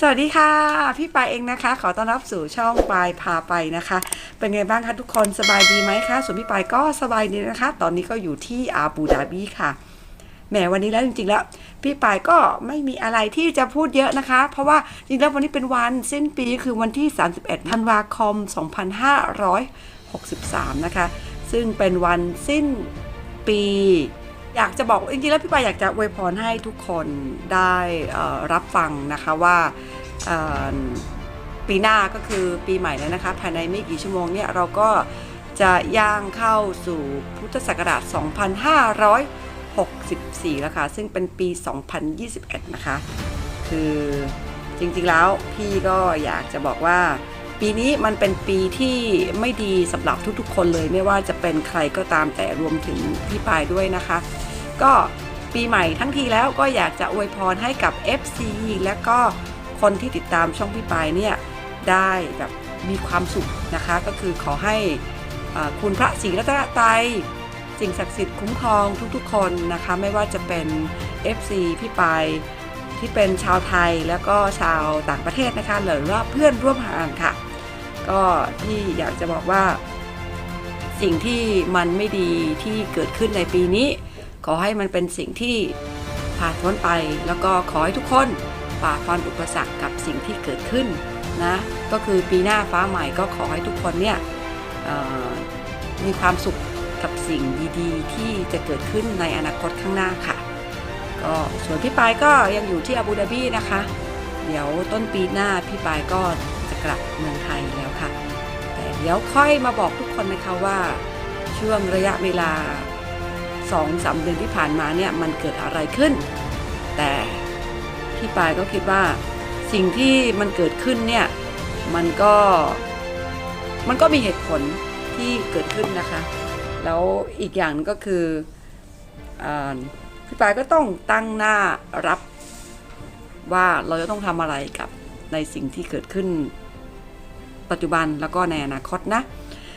สวัสดีค่ะ พี่ปายเองนะคะ ขอต้อนรับสู่ช่องปายพาไปนะคะ เป็นไงบ้างคะทุกคนสบายดีไหมคะส่วนพี่ปายก็สบายดีนะคะ ตอนนี้ก็อยู่ที่อาบูดาบีค่ะแหมวันนี้แล้วจริงๆแล้ว พี่ปายก็ไม่มีอะไรที่จะพูดเยอะนะคะ เพราะว่าจริงๆแล้ววันนี้เป็นวันสิ้นปีคือวันที่ 31ธันวาคม 2563 นะคะ ซึ่งเป็นวันสิ้นปี อยากจะบอกจริงๆแล้วพี่ปายอยากจะอวยพรให้ทุกคนได้รับฟังนะคะว่าปีหน้าก็คือปีใหม่แล้วนะคะภายในไม่กี่ชั่วโมงเนี่ยเราก็จะย่างเข้าสู่พุทธศักราช 2564 แล้วค่ะ ซึ่งเป็นปี 2021 นะคะ คือจริงๆแล้วพี่ก็อยากจะบอกว่า ปีนี้มันเป็นปีที่ไม่ดีสำหรับทุกๆ คนเลย ไม่ว่าจะเป็นใครก็ตามแต่รวมถึงพี่ปายด้วยนะคะ ก็ปีใหม่ทั้งทีแล้วก็อยากจะอวยพรให้กับ FC และก็คนที่ติดตามช่องพี่ปายเนี่ยได้แบบมีความสุขนะคะ ก็คือขอให้คุณพระศรีรัตนตรัยสิ่งศักดิ์สิทธิ์คุ้มครองทุกๆ คนนะคะ ไม่ว่าจะเป็น FC พี่ปาย ที่เป็นชาวไทยแล้วก็ชาวต่างประเทศนะคะหรือว่าเพื่อนร่วมงานค่ะ ก็ที่อยากจะบอกว่า สิ่งที่มันไม่ดีที่เกิดขึ้นในปีนี้ ขอให้มันเป็นสิ่งที่ผ่านพ้นไป แล้วก็ขอให้ทุกคนฝ่าฟันอุปสรรคกับสิ่งที่เกิดขึ้นนะก็คือปีหน้าฟ้าใหม่ก็ขอให้ทุกคนเนี่ยมีความสุขกับสิ่งดีๆ ที่จะเกิดขึ้นในอนาคตข้างหน้าค่ะ ก็ส่วนพี่ปายก็ยังอยู่ที่อาบูดาบีนะคะ เดี๋ยวต้นปีหน้าพี่ปายก็จะกลับเมืองไทยแล้วค่ะ แต่เดี๋ยวค่อยมาบอกทุกคนนะคะว่าช่วงระยะเวลา2อสาเดือนที่ผ่านมาเนี่ยมันเกิดอะไรขึ้น แต่พี่ปายก็คิดว่าสิ่งที่มันเกิดขึ้นเนี่ยมันก็มันก็มีเหตุผลที่เกิดขึ้นนะคะ แล้วอีกอย่างก็คืออ พี่ปายก็ต้องตั้งหน้ารับว่าเราจะต้องทำอะไรกับในสิ่งที่เกิดขึ้น ปัจจุบันแล้วก็ในอนาคตนะ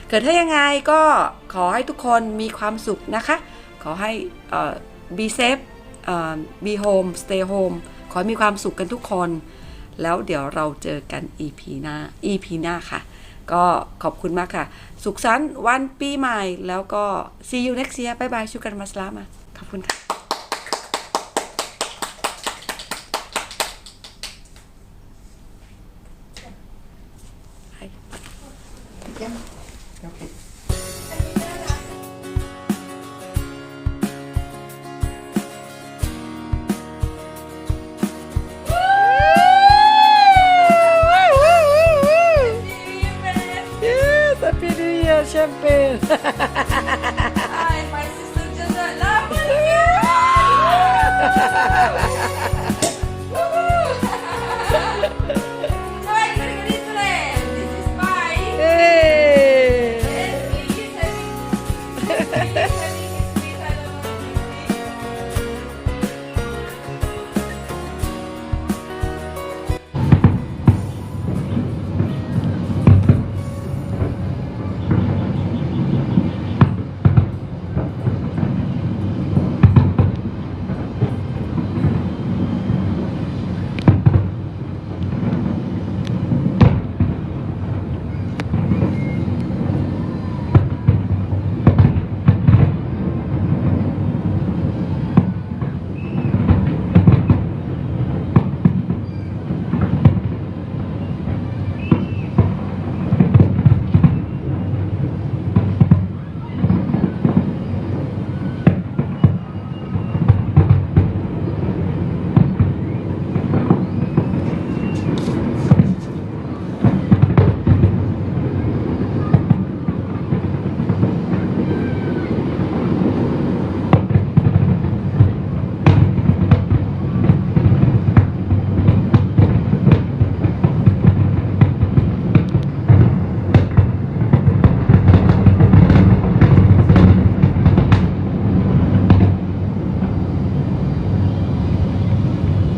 เกิดถ้ายังไงก็ขอให้ทุกคนมีความสุขนะคะ ขอให้ be safe be home stay home ขอให้มีความสุขกันทุกคน แล้วเดี๋ยวเราเจอกัน EP หน้า EP หน้าค่ะ ก็ขอบคุณมากค่ะ สุขสันต์วันปีใหม่ แล้วก็ see you next year บายบายชูกันมาสลามาขอบคุณค่ะ kan oke Happy iya, champagne! Hi, my sister Love you!